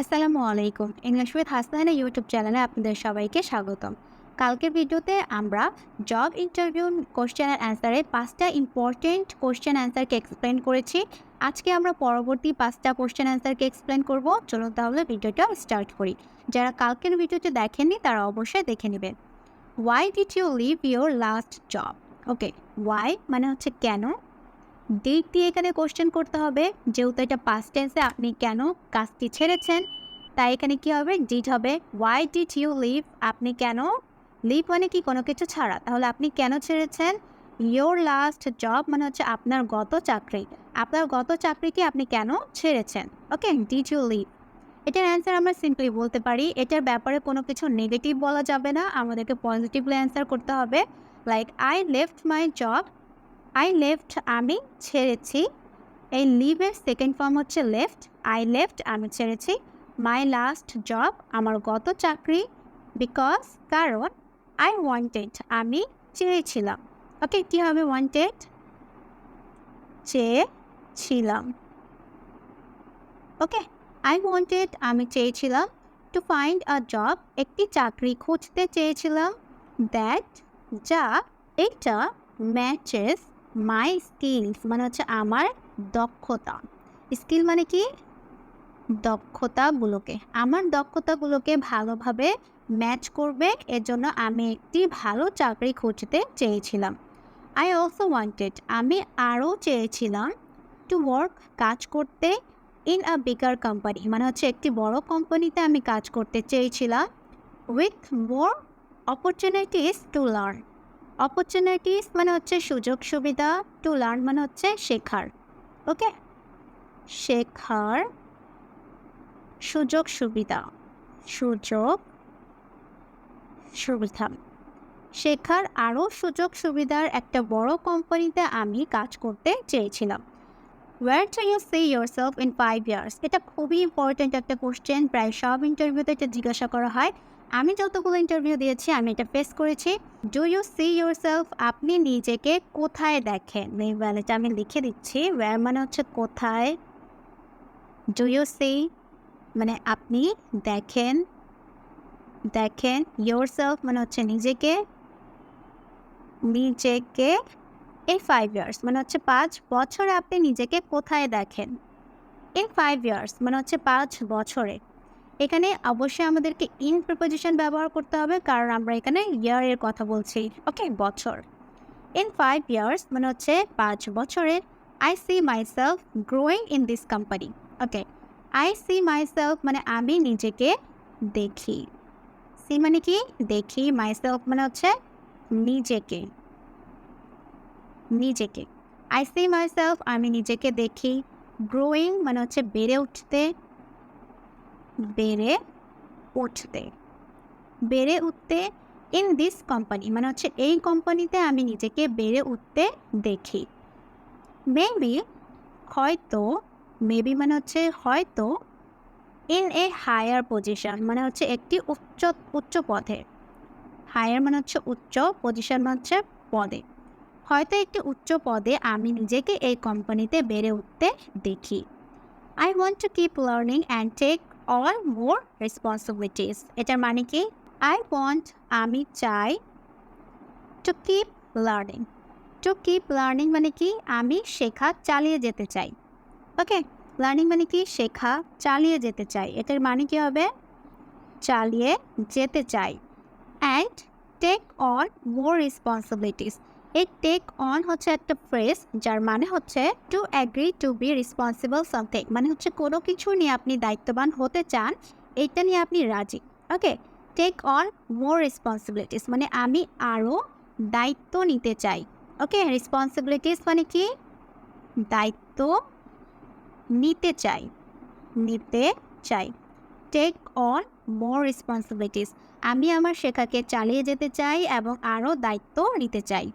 আসসালামু আলাইকুম। English with Hasnaina YouTube চ্যানেলে আপনাদের সবাইকে স্বাগতম। কালকের ভিডিওতে আমরা জব ইন্টারভিউ কোশ্চেন অ্যান্সারে পাঁচটা ইম্পর্টেন্ট কোশ্চেন অ্যান্সারকে এক্সপ্লেন করেছি। আজকে আমরা পরবর্তী পাঁচটা কোশ্চেন অ্যান্সারকে এক্সপ্লেন করব। চলুন তাহলে ভিডিওটা স্টার্ট করি। যারা কালকের ভিডিওতে দেখেননি, তারা অবশ্যই দেখে নেবেন। Why did you leave your last job okay why মানে হচ্ছে কেন? ডেট দিয়ে এখানে কোশ্চেন করতে হবে, যেহেতু এটা পাস্ট টেন্সে আপনি কেন কাজটি ছেড়েছেন? তাই এখানে কি হবে? ডিড হবে। ওয়াই ডিড ইউ লিভ আপনি কেন? লিভ মানে কি? কোনো কিছু ছাড়া। তাহলে আপনি কেন ছেড়েছেন? ইয়োর লাস্ট জব মানে হচ্ছে আপনার গত চাকরি। আপনার গত চাকরিকে আপনি কেন ছেড়েছেন? ওকে ডিড ইউ লিভ এটার অ্যান্সার আমরা সিম্পলি বলতে পারি। এটার ব্যাপারে কোনো কিছু নেগেটিভ বলা যাবে না। আমাদেরকে পজিটিভলি অ্যান্সার করতে হবে। Like I left my job I left আমি ছেড়েছি। এই লিভের সেকেন্ড ফর্ম হচ্ছে লেফট আই লেফট আমি ছেড়েছি। মাই লাস্ট জব আমার গত চাকরি। বিকজ কারণ আই ওয়ান্টেড আমি চেয়েছিলাম। ওকে কী হবে ওয়ান্টেড চেয়েছিলাম। ওকে আই ওয়ান্টেড আমি চেয়েছিলাম। টু ফাইন্ড আ জব একটি চাকরি খুঁজতে চেয়েছিলাম। দ্যাট যা এটা ম্যাচেস মাই স্কিলস মানে হচ্ছে আমার দক্ষতা। স্কিল মানে কি? দক্ষতাগুলোকে। আমার দক্ষতাগুলোকে ভালোভাবে ম্যাচ করবে এর জন্য আমি একটি ভালো চাকরি খুঁজতে চেয়েছিলাম। আই অলসো ওয়ান্টেড আমি আরও চেয়েছিলাম টু ওয়ার্ক কাজ করতে ইন আ বিগার কোম্পানি মানে হচ্ছে একটি বড় কোম্পানিতে আমি কাজ করতে চেয়েছিলাম with more opportunities to learn opportunities মানে হচ্ছে সুযোগ সুবিধা টু লার্ন মানে হচ্ছে শেখার ওকে শেখার সুযোগ সুবিধা সুযোগ সুবিধা। শেখার আরও সুযোগ সুবিধার একটা বড় কোম্পানিতে আমি কাজ করতে চেয়েছিলাম। Where do you see yourself in five years এটা খুবই ইম্পর্ট্যান্ট একটা কোশ্চেন প্রায় সব ইন্টারভিউতে এটা জিজ্ঞাসা করা হয়। আমি যতগুলো ইন্টারভিউ দিয়েছি, আমি এটা ফেস করেছি। Do you see yourself আপনি নিজেকে কোথায় দেখেন? এই এটা আমি লিখে দিচ্ছি। ওয়ার মানে হচ্ছে কোথায়? ডু ইউ সি মানে আপনি দেখেন দেখেন ইয়োর সেলফ মানে হচ্ছে নিজেকে নিজেকে, এই ফাইভ ইয়ার্স মানে হচ্ছে পাঁচ বছরে আপনি নিজেকে কোথায় দেখেন? ইন ফাইভ ইয়ার্স মানে হচ্ছে পাঁচ বছরে। এখানে অবশ্যই আমাদেরকে ইন প্রিপোজিশন ব্যবহার করতে হবে, কারণ আমরা এখানে ইয়ারের কথা বলছি। ওকে বছর। ইন ফাইভ ইয়ার্স মানে হচ্ছে পাঁচ বছরের I see myself growing in this company okay I see myself মানে আমি নিজেকে দেখি। সি মানে কি? দেখি মাই মাইসেলফ মানে হচ্ছে নিজেকে। নিজেকে। আই সি মাইসেলফ আমি নিজেকে দেখি। গ্রোয়িং মানে হচ্ছে বেড়ে উঠতে। বেড়ে উঠতে। বেড়ে উঠতে ইন দিস কোম্পানি মানে হচ্ছে এই কোম্পানিতে আমি নিজেকে বেড়ে উঠতে দেখি। মেবি হয়তো মেবি মানে হচ্ছে হয়তো ইন এ হায়ার পজিশন মানে হচ্ছে একটি উচ্চ উচ্চ পদে। হায়ার মানে হচ্ছে উচ্চ পজিশন মানে হচ্ছে পদে। হয়তো একটি উচ্চ পদে আমি নিজেকে এই কোম্পানিতে বেড়ে উঠতে দেখি। I want to keep learning and take all more responsibilities এটার মানে কি আই ওয়ান্ট আমি চাই to keep learning to keep learning মানে কি আমি শেখা চালিয়ে যেতে চাই ওকে লার্নিং মানে কি শেখা চালিয়ে যেতে চাই এটার মানে কি হবে চালিয়ে যেতে চাই and take on more responsibilities এই টেক অন হচ্ছে একটা ফ্রেজ যার মানে হচ্ছে to agree to be responsible something মানে হচ্ছে কোনো কিছু নিয়ে আপনি দায়িত্ববান হতে চান এইটা নিয়ে আপনি রাজি। Okay take on more responsibilities মানে আমি আরও দায়িত্ব নিতে চাই। ওকে রেসপন্সিবিলিটিস মানে কি? দায়িত্ব নিতে চাই নিতে চাই। টেক অন মোর রেসপন্সিবিলিটিস আমি আমার শেখাকে চালিয়ে যেতে চাই এবং আরও দায়িত্ব নিতে চাই।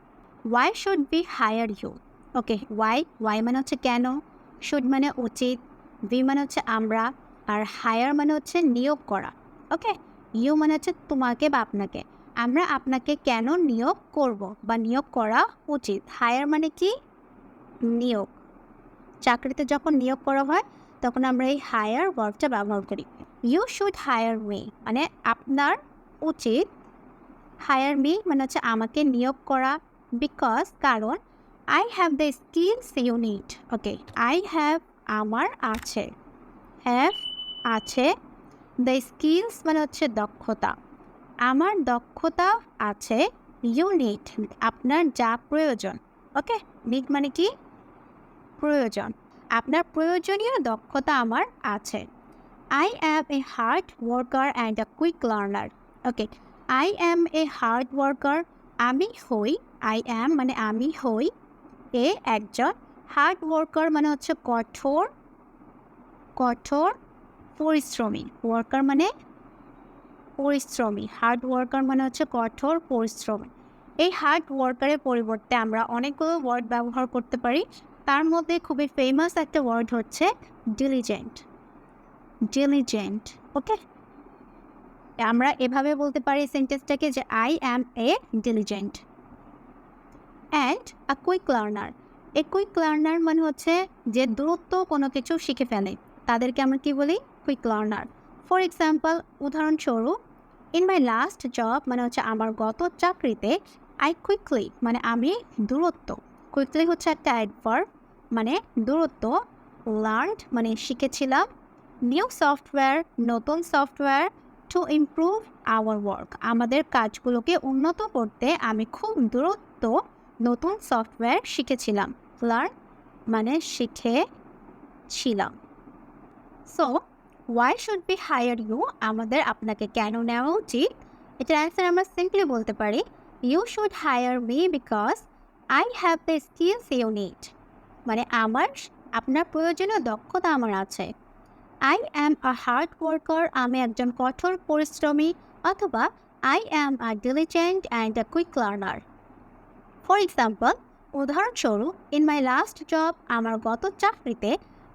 Why should we hire you okay why why মানে হচ্ছে কেন? শুড মানে উচিত। বি মানে হচ্ছে আমরা। আর হায়ার মানে হচ্ছে নিয়োগ করা। ওকে ইউ মানে হচ্ছে তোমাকে বা আপনাকে। আমরা আপনাকে কেন নিয়োগ করব বা নিয়োগ করা উচিত? হায়ার মানে কি? নিয়োগ। চাকরিতে যখন নিয়োগ করা হয়, তখন আমরা এই হায়ার ওয়ার্কটা ব্যবহার করি। ইউ শুড হায়ার মি মানে আপনার উচিত। হায়ার মি মানে হচ্ছে আমাকে নিয়োগ করা। বিকজ কারণ I have the skills you need okay I have আমার আছে হ্যাভ আছে দ্য স্কিলস মানে হচ্ছে দক্ষতা, আমার দক্ষতা আছে ইউনিট আপনার যা প্রয়োজন ওকে নিট মানে কি? প্রয়োজন, আপনার প্রয়োজনীয় দক্ষতা আমার আছে I am a hard worker and a quick learner okay I am a hard worker আমি হই আই অ্যাম মানে আমি হই, এ একজন হার্ড ওয়ার্কার মানে হচ্ছে কঠোর কঠোর পরিশ্রমী। ওয়ার্কার মানে পরিশ্রমী। হার্ড ওয়ার্কার মানে হচ্ছে কঠোর পরিশ্রমী। এই হার্ড ওয়ার্কারের পরিবর্তে আমরা অনেকগুলো ওয়ার্ড ব্যবহার করতে পারি। তার মধ্যে খুবই ফেমাস একটা ওয়ার্ড হচ্ছে ডিলিজেন্ট ডিলিজেন্ট ওকে আমরা এভাবে বলতে পারি সেন্টেন্সটাকে যে I am a diligent and a quick learner a quick learner মানে হচ্ছে যে দ্রুত কোনো কিছু শিখে ফেলে। তাদেরকে আমরা কি বলি? কুইক লার্নার ফর এক্সাম্পল উদাহরণস্বরূপ ইন মাই লাস্ট জব মানে হচ্ছে আমার গত চাকরিতে আই কুইকলি মানে আমি দূরত্ব কুইকলি হচ্ছে একটা অ্যাডভার্ব মানে দূরত্ব লার্নড মানে শিখেছিলাম নিউ সফটওয়্যার নতুন software to improve our work আমাদের কাজগুলোকে উন্নত করতে আমি খুব দূরত্ব নতুন সফটওয়্যার শিখেছিলাম। লার্ন মানে শিখেছিলাম। So why should we hire you আমাদের আপনাকে কেন নেওয়া উচিত? এটার অ্যান্সার আমরা সিম্পলি বলতে পারি you should hire me because I have the skills you need মানে আমার, আপনার প্রয়োজনীয় দক্ষতা আমার আছে। I am a hard worker আমি একজন কঠোর পরিশ্রমী, অথবা I am a diligent and a quick learner for example উদাহরণস্বরূপ ইন মাই লাস্ট জব আমার গত চাকরিতে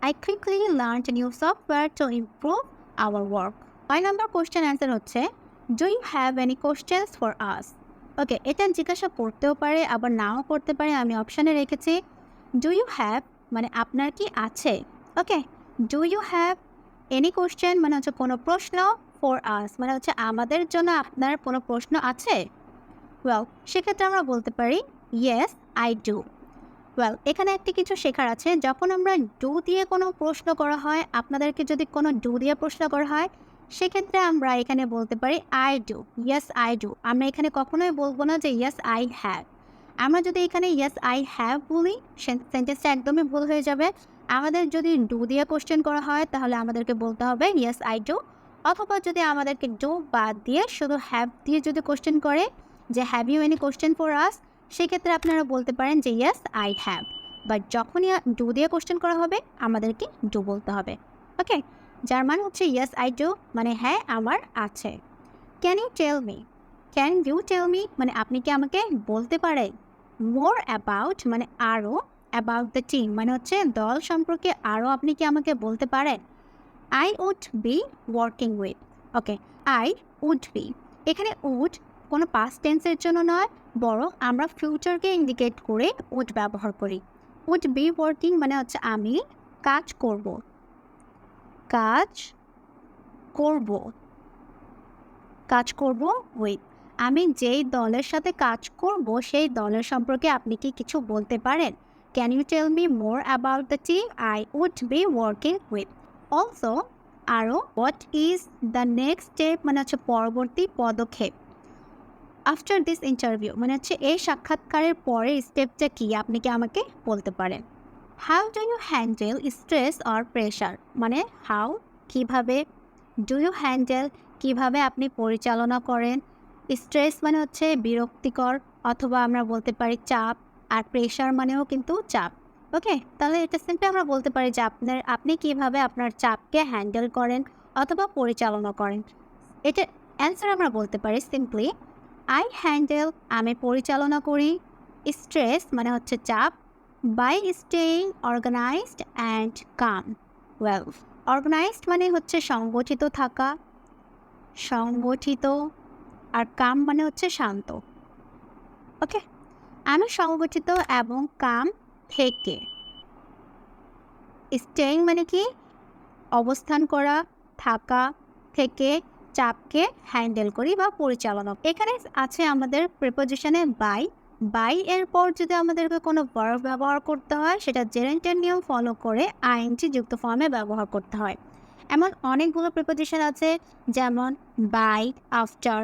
I quickly learn new software to improve our work ছয় নম্বর কোশ্চেন অ্যান্সার হচ্ছে do you have any questions for us okay এটা জিজ্ঞাসা করতেও পারে, আবার নাও করতে পারে, আমি অপশানে রেখেছি ডু ইউ হ্যাভ মানে আপনার কি আছে? Okay do you have any question মানে হচ্ছে কোনো প্রশ্ন ফর আস মানে হচ্ছে আমাদের জন্য আপনার কোনো প্রশ্ন আছে? ওয়েল সেক্ষেত্রে আমরা বলতে পারি ইয়েস আই ডু ওয়েল এখানে একটি কিছু শেখার আছে। যখন আমরা ডু দিয়ে কোনো প্রশ্ন করা হয়, আপনাদেরকে যদি কোনো ডু দিয়ে প্রশ্ন করা হয়, সেক্ষেত্রে আমরা এখানে বলতে পারি I do yes I do আমরা এখানে কখনোই বলব না যে ইয়েস আই হ্যাভ আমরা যদি এখানে ইয়েস আই হ্যাভ বলি সেন্টেন্সটা একদমই ভুল হয়ে যাবে। আমাদের যদি ডু দিয়ে কোশ্চেন করা হয়, তাহলে আমাদেরকে বলতে হবে ইয়েস আই ডু অথবা যদি আমাদেরকে ডু বাদ দিয়ে শুধু হ্যাভ দিয়ে যদি কোশ্চেন করে, যে have you any question for us সেক্ষেত্রে আপনারা বলতে পারেন যে ইয়েস আই হ্যাভ বাট যখনই ডু দিয়ে কোশ্চেন করা হবে, আমাদেরকে ডু বলতে হবে। ওকে যার মানে হচ্ছে ইয়েস আই ডু মানে হ্যাঁ আমার আছে। Can you tell me can you tell me মানে আপনি কি আমাকে বলতে পারেন মোর অ্যাবাউট মানে আরও অ্যাবাউট দ্য টিম মানে হচ্ছে, দল সম্পর্কে আরও আপনি কি আমাকে বলতে পারেন I would be working with okay I would be এখানে উড কোনো পাস্ট টেন্সের জন্য নয়। বরং আমরা ফিউচারকে ইন্ডিকেট করে উড ব্যবহার করি। উড বি ওয়ার্কিং মানে হচ্ছে আমি কাজ করব। কাজ করব। কাজ করব উইথ আমি যেই দলের সাথে কাজ করব, সেই দলের সম্পর্কে আপনি কি কিছু বলতে পারেন? Can you tell me more about the team I would be working with also আরও what is the next step মানে হচ্ছে পরবর্তী পদক্ষেপ। আফটার দিস ইন্টারভিউ মানে হচ্ছে এই সাক্ষাৎকারের পরের স্টেপটা কি? আপনি কি আমাকে বলতে পারেন? How do you handle stress or pressure মানে হাউ কীভাবে ডু ইউ হ্যান্ডেল কীভাবে আপনি পরিচালনা করেন? স্ট্রেস মানে হচ্ছে বিরক্তিকর অথবা আমরা বলতে পারি চাপ, আর প্রেশার মানেও কিন্তু চাপ। ওকে তাহলে এটা সিম্পলি আমরা বলতে পারি যে আপনার, আপনি কীভাবে আপনার চাপকে হ্যান্ডেল করেন অথবা পরিচালনা করেন। এটা অ্যান্সার আমরা বলতে পারি সিম্পলি আই হ্যান্ডেল আমি পরিচালনা করি। স্ট্রেস মানে হচ্ছে চাপ। By staying organized and calm well organized মানে হচ্ছে সংগঠিত থাকা। সংগঠিত আর কাম মানে হচ্ছে শান্ত। ওকে আমি সংগঠিত এবং কাম থেকে। স্টেইং মানে কি? অবস্থান করা, থাকা থেকে চাপকে হ্যান্ডেল করি বা পরিচালনা এখানে আছে আমাদের প্রিপোজিশনে বাই বাই এর পর যদি আমাদেরকে কোনো ভার্ব ব্যবহার করতে হয়, সেটা জেরেন্টের নিয়ম ফলো করে আইএনজি যুক্ত ফর্মে ব্যবহার করতে হয়। এমন অনেকগুলো প্রিপোজিশন আছে, যেমন by after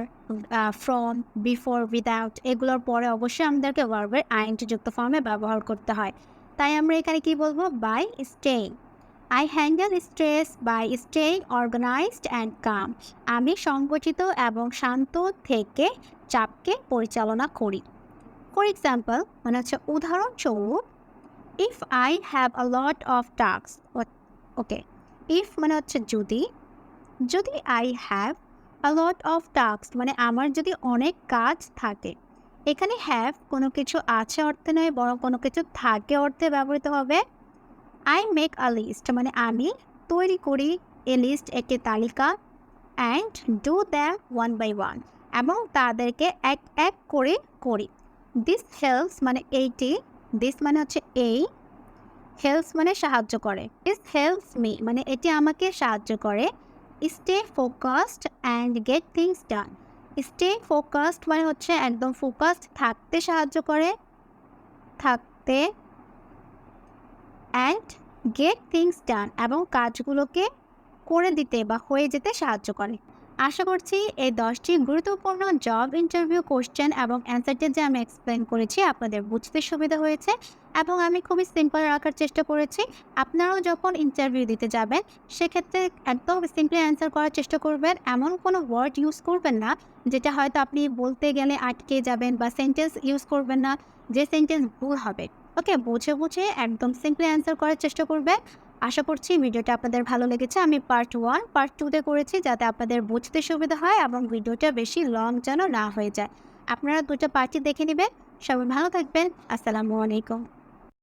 from before without এগুলোর পরে অবশ্যই আমাদেরকে ভার্বের আইএনজি যুক্ত ফর্মে ব্যবহার করতে হয়। তাই আমরা এখানে কি বলব? By staying I handle stress by staying organized and calm আমি সংগঠিত এবং শান্ত থেকে চাপকে পরিচালনা করি। ফর এক্সাম্পল মানে হচ্ছে উদাহরণস্বরূপ if I have a lot of task okay if মানে হচ্ছে যদি যদি I have a lot of task মানে আমার যদি অনেক কাজ থাকে, এখানে হ্যাভ কোনো কিছু আছে অর্থে নয়, বরং কোনো কিছু থাকে অর্থে ব্যবহৃত হবে আই মেক আ লিস্ট মানে আমি তৈরি করি এ লিস্ট একটি তালিকা and do them one by one এবং তাদেরকে এক এক করে করি। দিস হেল্পস মানে এইটি দিস মানে হচ্ছে এই হেল্পস মানে সাহায্য করে। দিস হেল্পস মি মানে এটি আমাকে সাহায্য করে। Stay focused and get things done stay focused মানে হচ্ছে একদম ফোকাসড থাকতে সাহায্য করে, থাকতে অ্যান্ড গেট থিংস ডান এবং কাজগুলোকে করে দিতে বা হয়ে যেতে সাহায্য করে। আশা করছি এই দশটি গুরুত্বপূর্ণ জব ইন্টারভিউ কোশ্চেন এবং অ্যান্সারটি যে আমি এক্সপ্লেন করেছি আপনাদের বুঝতে সুবিধা হয়েছে এবং আমি খুবই সিম্পল রাখার চেষ্টা করেছি। আপনারাও যখন ইন্টারভিউ দিতে যাবেন, সেক্ষেত্রে একদম সিম্পলি অ্যান্সার করার চেষ্টা করবেন। এমন কোনো ওয়ার্ড ইউজ করবেন না, যেটা হয়তো আপনি বলতে গেলে আটকে যাবেন বা সেন্টেন্স ইউজ করবেন না, যে সেন্টেন্স ভুল হবে। ওকে, বুঝে বুঝে একদম সিম্পলি অ্যান্সার করার চেষ্টা করবে। আশা করছি ভিডিওটা আপনাদের ভালো লেগেছে। আমি পার্ট ওয়ান পার্ট টুতে করেছি যাতে আপনাদের বুঝতে সুবিধা হয় এবং ভিডিওটা বেশি লং যেন না হয়ে যায়। আপনারা দুটো পার্টি দেখে নেবেন। সবাই ভালো থাকবেন। আসসালামু আলাইকুম।